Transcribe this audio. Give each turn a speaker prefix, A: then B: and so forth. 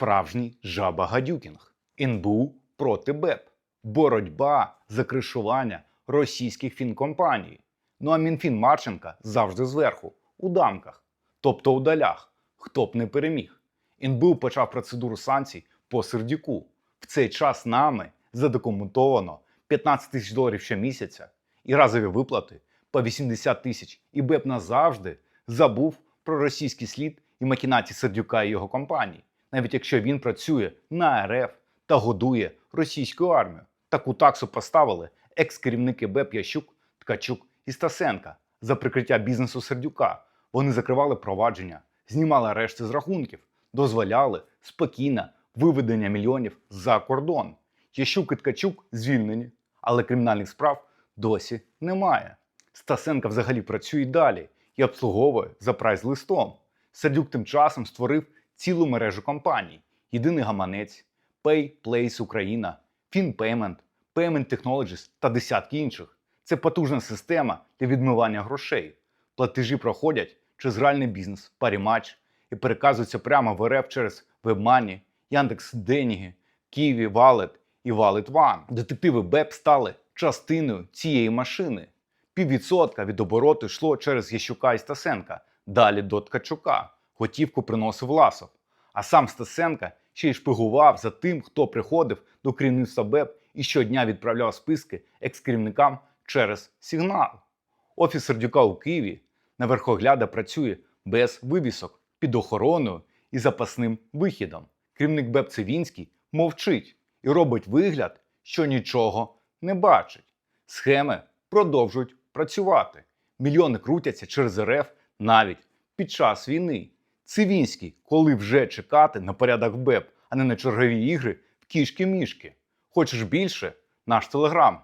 A: Справжній жаба гадюкінг. НБУ проти БЕП. Боротьба за кришування російських фінкомпаній. Ну а Мінфін Марченка завжди зверху, у дамках, тобто у долях, хто б не переміг. НБУ почав процедуру санкцій по Сердюку. В цей час нами задокументовано 15 тисяч доларів щомісяця і разові виплати по 80 тисяч. І БЕП назавжди забув про російський слід і макінації Сердюка і його компанії, навіть якщо він працює на РФ та годує російську армію. Таку таксу поставили екс-керівники БЕП Ящук, Ткачук і Стасенка за прикриття бізнесу Сердюка. Вони закривали провадження, знімали арешти з рахунків, дозволяли спокійно виведення мільйонів за кордон. Ящук і Ткачук звільнені, але кримінальних справ досі немає. Стасенка взагалі працює далі і обслуговує за прайс-листом. Сердюк тим часом створив цілу мережу компаній: Єдиний гаманець, Pay, Place Україна, FinPayment, Payment Technologies та десятки інших. Це потужна система для відмивання грошей. Платежі проходять через гральний бізнес, парімач і переказуються прямо в РФ через WebMoney, Яндекс Деніги, Києві Wallet і Wallet One. Детективи БЕП стали частиною цієї машини. Піввідсотка від обороту йшло через Ящука і Стасенка, далі до Ткачука. Готівку приносив Ласов. А сам Стасенка ще й шпигував за тим, хто приходив до керівництва БЕП і щодня відправляв списки екс-керівникам через сигнал. Офіс Сердюка у Києві на верхогляда працює без вивісок під охороною і запасним вихідом. Керівник БЕП Цивінський мовчить і робить вигляд, що нічого не бачить. Схеми продовжують працювати. Мільйони крутяться через РФ навіть під час війни. Цивінський, коли вже чекати на порядок БЕП, а не на чергові ігри в кішки-мішки. Хочеш більше? Наш телеграм.